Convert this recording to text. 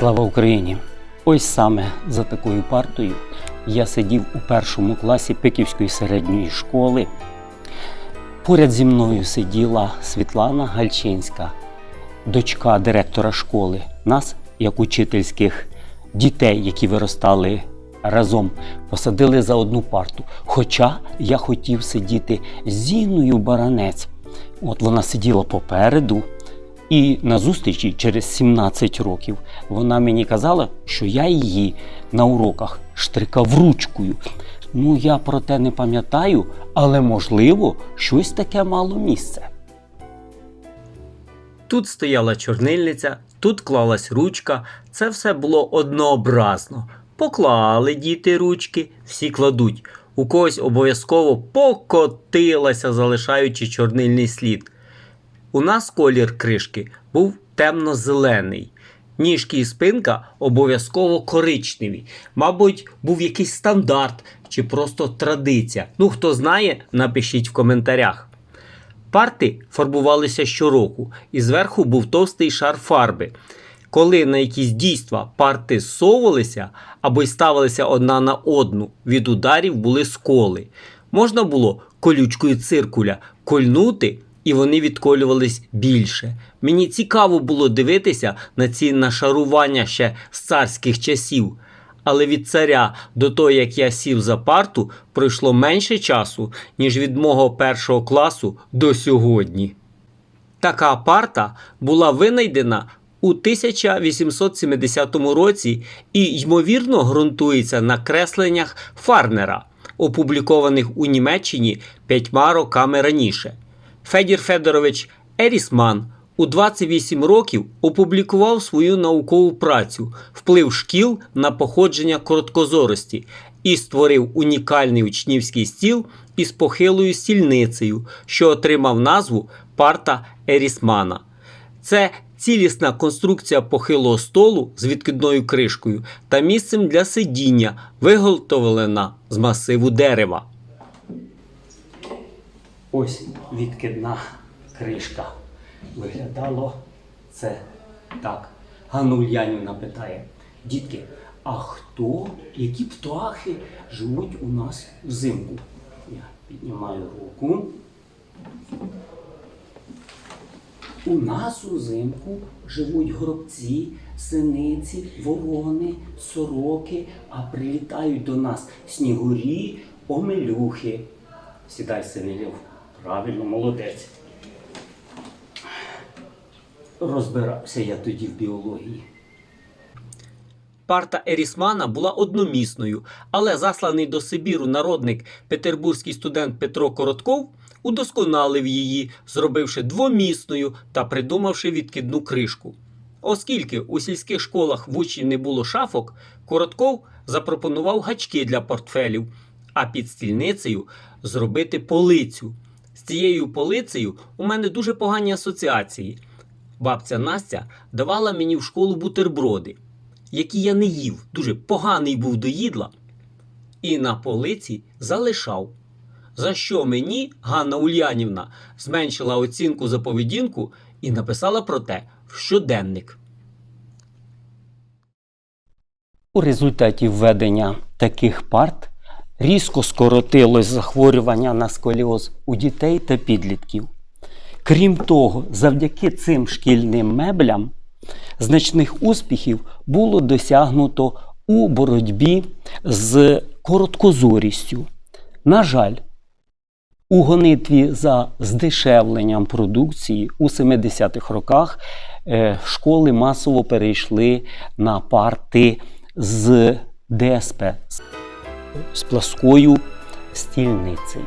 Слава Україні! Ось саме за такою партою я сидів у першому класі Пиківської середньої школи. Поряд зі мною сиділа Світлана Гальчинська, дочка директора школи. Нас, як учительських дітей, які виростали разом, посадили за одну парту. Хоча я хотів сидіти з Зіною Баранець. От вона сиділа попереду, і на зустрічі через 17 років вона мені казала, що я її на уроках штрикав ручкою. Ну, я про те не пам'ятаю, але можливо, щось таке мало місце. Тут стояла чорнильниця, тут клалась ручка. Це все було однообразно. Поклали діти ручки, всі кладуть. У когось обов'язково покотилася, залишаючи чорнильний слід. У нас колір кришки був темно-зелений. Ніжки і спинка обов'язково коричневі. Мабуть, був якийсь стандарт чи просто традиція. Ну, хто знає, напишіть в коментарях. Парти фарбувалися щороку, і зверху був товстий шар фарби. Коли на якісь дійства парти зсовувалися або й ставилися одна на одну, від ударів були сколи. Можна було колючкою циркуля кольнути, і вони відколювались більше. Мені цікаво було дивитися на ці нашарування ще з царських часів. Але від царя до того, як я сів за парту, пройшло менше часу, ніж від мого першого класу до сьогодні. Така парта була винайдена у 1870 році і, ймовірно, ґрунтується на кресленнях Фарнера, опублікованих у Німеччині п'ятьма роками раніше. Федір Федорович Ерісман у 28 років опублікував свою наукову працю Вплив шкіл на походження короткозорості і створив унікальний учнівський стіл із похилою стільницею, що отримав назву парта Ерісмана. Це цілісна конструкція похилого столу з відкидною кришкою та місцем для сидіння, виготовлена з масиву дерева. Ось відкидна кришка. Виглядало це так. Ганна питає: дітки, а хто, які птахи живуть у нас взимку? Я піднімаю руку. У нас узимку живуть гробці, синиці, ворони, сороки, а прилітають до нас снігурі, омелюхи. Сідай, Синилів. Правильно, молодець. Розбирався я тоді в біології. Парта Ерісмана була одномісною, але засланий до Сибіру народник петербурзький студент Петро Коротков удосконалив її, зробивши двомісною та придумавши відкидну кришку. Оскільки у сільських школах в учнів не було шафок, Коротков запропонував гачки для портфелів, а під стільницею зробити полицю. Цією полицею у мене дуже погані асоціації. Бабця Настя давала мені в школу бутерброди, які я не їв, дуже поганий був до їдла, і на полиці залишав. За що мені Ганна Ульянівна зменшила оцінку за поведінку і написала про те в щоденник. У результаті введення таких парт різко скоротилось захворювання на сколіоз у дітей та підлітків. Крім того, завдяки цим шкільним меблям значних успіхів було досягнуто у боротьбі з короткозорістю. На жаль, у гонитві за здешевленням продукції у 70-х роках е, школи масово перейшли на парти з ДСП з пласкою стільницею.